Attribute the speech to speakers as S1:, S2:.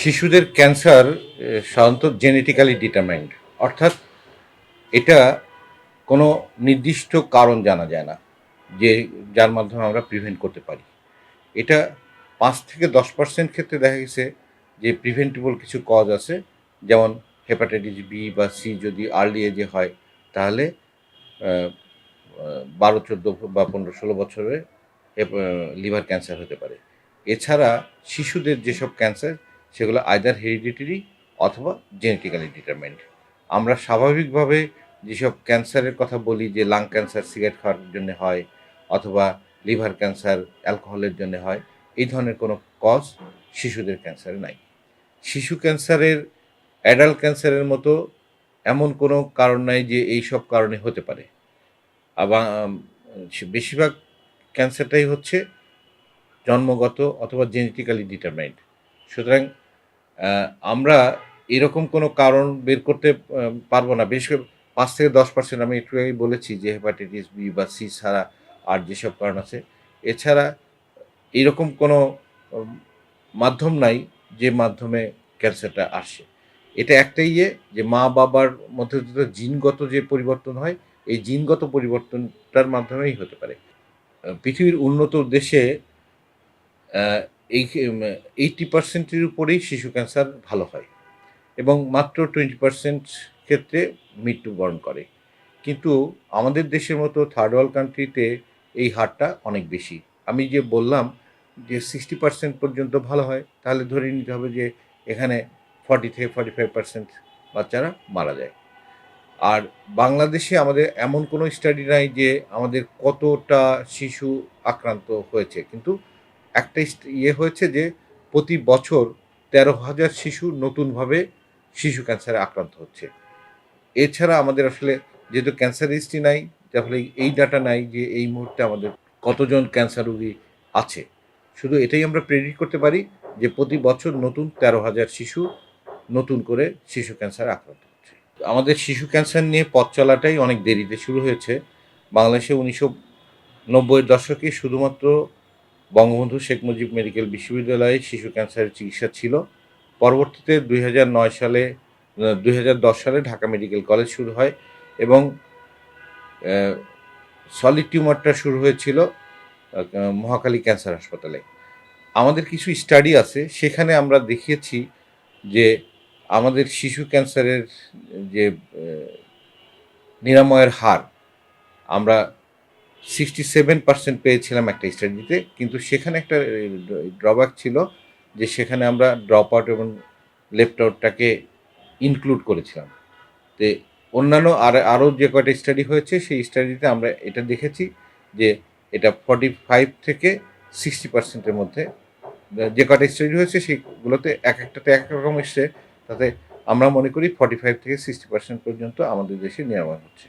S1: শিশুদের ক্যান্সার সাধারণত genetically determined অর্থাৎ এটা কোনো নির্দিষ্ট কারণ জানা যায় না, যে যার মাধ্যমে আমরা প্রিভেন্ট করতে পারি। এটা পাঁচ থেকে দশ পার্সেন্ট ক্ষেত্রে দেখা গেছে যে প্রিভেন্টেবল কিছু কজ আছে, যেমন হেপাটাইটিস বি বা সি যদি আর্লি এজে হয়, তাহলে বারো, চোদ্দ বা পনেরো, ষোলো বছরে লিভার ক্যান্সার হতে পারে। এছাড়া শিশুদের যেসব ক্যান্সার সেগুলো আইদার হেরিডিটারি অথবা জেনেটিক্যালি ডিটারমেন্ট আমরা স্বাভাবিকভাবে যেসব ক্যান্সারের কথা বলি, যে লাং ক্যান্সার সিগারেট খাওয়ার জন্য হয় অথবা লিভার ক্যান্সার, অ্যালকোহলের জন্য হয়, এই ধরনের কোনো কজ শিশুদের ক্যান্সারে নাই। শিশু ক্যান্সারের অ্যাডাল্ট ক্যান্সারের মতো এমন কোনো কারণ নাই যে এই সব কারণে হতে পারে। আবার বেশিরভাগ ক্যান্সারটাই হচ্ছে জন্মগত অথবা জেনেটিক্যালি ডিটারমাইন্ড সুতরাং আমরা এরকম কোনো কারণ বের করতে পারব না। বেশ পাঁচ থেকে দশ পার্সেন্ট আমি একটু আগেই বলেছি যে হেপাটাইটিস বি বা সি ছাড়া আর যেসব কারণ আছে। এছাড়া এরকম কোনো মাধ্যম নাই যে মাধ্যমে ক্যান্সারটা আসে। এটা একটাই ইয়ে যে মা বাবার মধ্যে জিনগত যে পরিবর্তন হয়, এই জিনগত পরিবর্তনটার মাধ্যমেই হতে পারে। পৃথিবীর উন্নত দেশে এই এইটি পার্সেন্টের উপরেই শিশু ক্যান্সার ভালো হয় এবং মাত্র টোয়েন্টি পার্সেন্ট ক্ষেত্রে মৃত্যুবরণ করে। কিন্তু আমাদের দেশের মতো থার্ড ওয়ার্ল্ড কান্ট্রিতে এই হারটা অনেক বেশি। আমি যে বললাম যে সিক্সটি পার্সেন্ট পর্যন্ত ভালো হয়, তাহলে ধরে নিতে হবে যে এখানে ফর্টি থেকে ফর্টি ফাইভ পার্সেন্ট বাচ্চারা মারা যায়। আর বাংলাদেশে আমাদের এমন কোনো স্টাডি নাই যে আমাদের কতটা শিশু আক্রান্ত হয়েছে। কিন্তু একটা ইয়ে হয়েছে যে প্রতি বছর তেরো হাজার শিশু নতুনভাবে শিশু ক্যান্সারে আক্রান্ত হচ্ছে। এছাড়া আমাদের আসলে যেহেতু ক্যান্সার হিস্ট্রি নাই যার ফলে এই ডাটা নাই যে এই মুহূর্তে আমাদের কতজন ক্যান্সার রোগী আছে। শুধু এটাই আমরা প্রেডিক্ট করতে পারি যে প্রতি বছর নতুন তেরো হাজার শিশু নতুন করে শিশু ক্যান্সারে আক্রান্ত হচ্ছে। আমাদের শিশু ক্যান্সার নিয়ে পথ চলাটাই অনেক দেরিতে শুরু হয়েছে। বাংলাদেশে উনিশশো নব্বইয়ের দশকে শুধুমাত্র বঙ্গবন্ধু শেখ মুজিব মেডিকেল বিশ্ববিদ্যালয়ে শিশু ক্যান্সারের চিকিৎসা ছিল। পরবর্তীতে দুই সালে, দুই হাজার দশ সালে ঢাকা মেডিকেল কলেজ শুরু হয় এবং সলিড টিউমারটা শুরু হয়েছিল মহাকালী ক্যান্সার হাসপাতালে। আমাদের কিছু স্টাডি আছে, সেখানে আমরা দেখিয়েছি যে আমাদের শিশু ক্যান্সারের যে নিরাময়ের হার, আমরা সিক্সটি সেভেন পার্সেন্ট পেয়েছিলাম একটা স্টাডিতে কিন্তু সেখানে একটা ড্রব্যাক ছিল যে সেখানে আমরা ড্রপ আউট এবং লেফট আউটটাকে ইনক্লুড করেছিলাম। তো অন্যান্য আর, আরও যে কয়টা স্টাডি হয়েছে, সেই স্টাডিতে আমরা এটা দেখেছি যে এটা ফর্টি ফাইভ থেকে সিক্সটি পার্সেন্টের মধ্যে, যে কয়টা স্টাডি হয়েছে সেইগুলোতে এক একটাতে এক এক রকম এসছে, তাতে আমরা মনে করি ফর্টি ফাইভ থেকে সিক্সটি পার্সেন্ট পর্যন্ত আমাদের দেশে নিরাময় হচ্ছে।